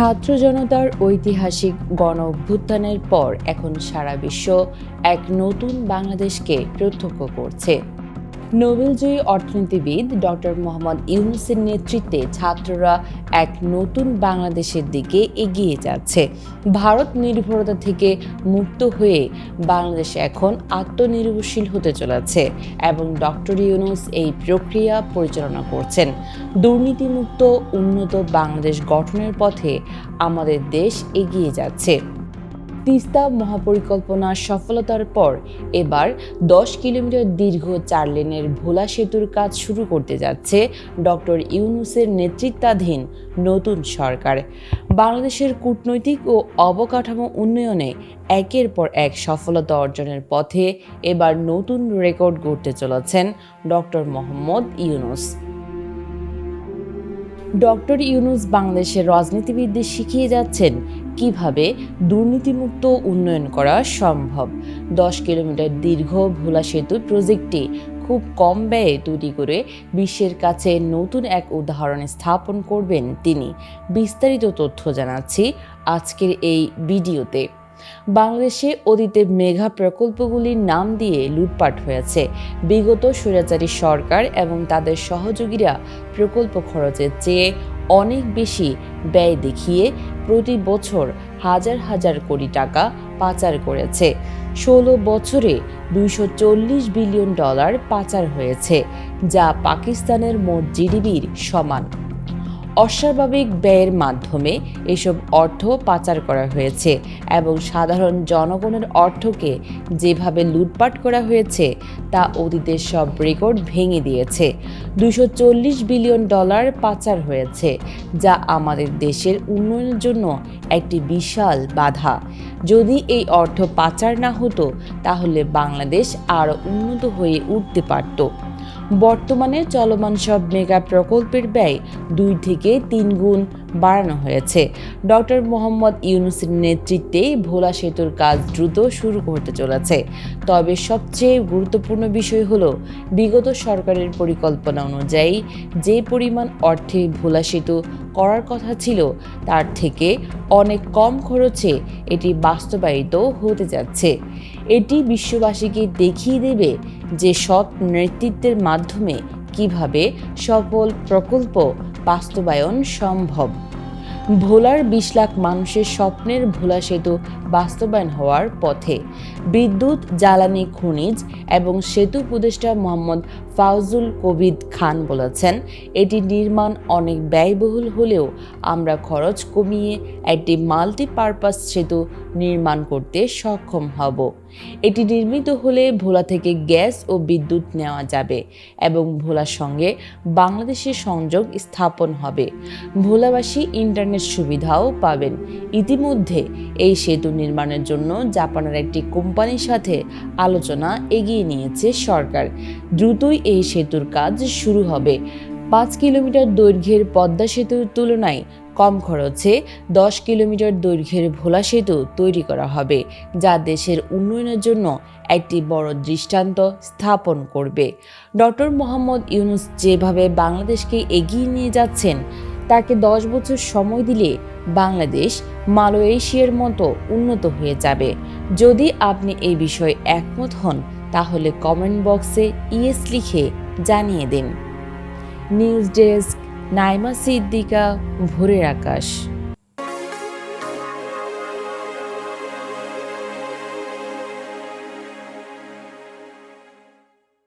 ছাত্র জনতার ঐতিহাসিক গণ অভ্যুত্থানের পর এখন সারা বিশ্ব এক নতুন বাংলাদেশকে প্রত্যক্ষ করছে। নোবেলজয়ী অর্থনীতিবিদ ডক্টর মোহাম্মদ ইউনুসের নেতৃত্বে ছাত্ররা এক নতুন বাংলাদেশের দিকে এগিয়ে যাচ্ছে। ভারত নির্ভরতা থেকে মুক্ত হয়ে বাংলাদেশ এখন আত্মনির্ভরশীল হতে চলেছে এবং ডক্টর ইউনুস এই প্রক্রিয়া পরিচালনা করছেন। দুর্নীতিমুক্ত, উন্নত বাংলাদেশ গঠনের পথে আমাদের দেশ এগিয়ে যাচ্ছে। তিস্তা মহাপরিকল্পনার সফলতার পর এবার দশ কিলোমিটার দীর্ঘ চার লেনের ভোলা সেতুর কাজ শুরু করতে যাচ্ছে ডক্টর ইউনুসের নেতৃত্বাধীন নতুন সরকার। বাংলাদেশের কূটনৈতিক ও অবকাঠামো উন্নয়নে একের পর এক সফলতা অর্জনের পথে এবার নতুন রেকর্ড গড়তে চলেছেন ডক্টর মোহাম্মদ ইউনুস। ডক্টর ইউনুস বাংলাদেশের রাজনীতিবিদদের শিখিয়ে যাচ্ছেন কীভাবে দুর্নীতিমুক্ত উন্নয়ন করা সম্ভব? দশ কিলোমিটার দীর্ঘ ভোলা সেতু প্রজেক্টটি খুব কম ব্যয়ে তৈরি করে বিশ্বের কাছে নতুন এক উদাহরণ স্থাপন করবেন তিনি। বিস্তারিত তথ্য জানাচ্ছি আজকের এই ভিডিওতে। বাংলাদেশে অতীতে মেঘা প্রকল্পগুলির নাম দিয়ে লুটপাট হয়েছে। বিগত স্বৈরাচারী সরকার এবং তাদের সহযোগীরা প্রকল্প খরচের চেয়ে অনেক বেশি ব্যয় দেখিয়ে প্রতি বছর হাজার হাজার কোটি টাকা পাচার করেছে। ষোলো বছরে দুইশো চল্লিশ বিলিয়ন ডলার পাচার হয়েছে, যা পাকিস্তানের মোট জিডিপির সমান। অস্বাভাবিক ব্যয়ের মাধ্যমে এসব অর্থ পাচার করা হয়েছে এবং সাধারণ জনগণের অর্থকে যেভাবে লুটপাট করা হয়েছে, তা অতীতের সব রেকর্ড ভেঙে দিয়েছে। দুশো বিলিয়ন ডলার পাচার হয়েছে, যা আমাদের দেশের উন্নয়নের জন্য একটি বিশাল বাধা। যদি এই অর্থ পাচার না হতো, তাহলে বাংলাদেশ আরও উন্নত হয়ে উঠতে পারত। বর্তমানে চলমান সব মেগা প্রকল্পের ব্যয় দুই থেকে তিন গুণ বাড়ানো হয়েছে। ডক্টর মোহাম্মদ ইউনুসের নেতৃত্বে ভোলা সেতুর কাজ দ্রুত শুরু করতে চলেছে। তবে সবচেয়ে গুরুত্বপূর্ণ বিষয় হল, বিগত সরকারের পরিকল্পনা অনুযায়ী যে পরিমাণ অর্থে ভোলা সেতু করার কথা ছিল, তার থেকে অনেক কম খরচে এটি বাস্তবায়িত হতে যাচ্ছে। এটি বিশ্ববাসীকে দেখিয়ে দেবে যে সৎ নেতৃত্বের মাধ্যমে কীভাবে সফল প্রকল্প বাস্তবায়ন সম্ভব। ভোলার বিশ লাখ মানুষের স্বপ্নের ভোলা সেতু বাস্তবায়ন হওয়ার পথে। বিদ্যুৎ, জ্বালানি, খনিজ এবং সেতু উপদেষ্টা মোহাম্মদ ফাউজুল কবিদ খান বলেছেন, এটি নির্মাণ অনেক ব্যয়বহুল হলেও আমরা খরচ কমিয়ে একটি মাল্টিপারপাস সেতু নির্মাণ করতে সক্ষম হব। এটি নির্মিত হলে ভোলা থেকে গ্যাস ও বিদ্যুৎ নেওয়া যাবে এবং ভোলার সঙ্গে বাংলাদেশের সংযোগ স্থাপন হবে। ভোলাবাসী ইন্টারনেট সুবিধাও পাবেন। ইতিমধ্যে এই সেতু নির্মাণের জন্য জাপানের একটি কোম্পানির সাথে আলোচনা এগিয়ে নিয়েছে সরকার। দ্রুতই এই সেতুর কাজ শুরু হবে। পাঁচ কিলোমিটার দৈর্ঘ্যের পদ্মা সেতুর তুলনায় কম খরচে দশ কিলোমিটার দৈর্ঘ্যের ভোলা সেতু তৈরি করা হবে, যা দেশের উন্নয়নের জন্য একটি বড় দৃষ্টান্ত স্থাপন করবে। ডক্টর মোহাম্মদ ইউনুস যেভাবে বাংলাদেশকে এগিয়ে নিয়ে যাচ্ছেন তাকে দশ বছর সময় দিলে বাংলাদেশ মালয়েশিয়ার মতো উন্নত হয়ে যাবে। যদি আপনি এই বিষয়ে একমত হন, তাহলে কমেন্ট বক্সে ইয়েস লিখে জানিয়ে দিন। নিউজ ডেস্ক, নাইমা সিদ্দিকা, ভোরের আকাশ।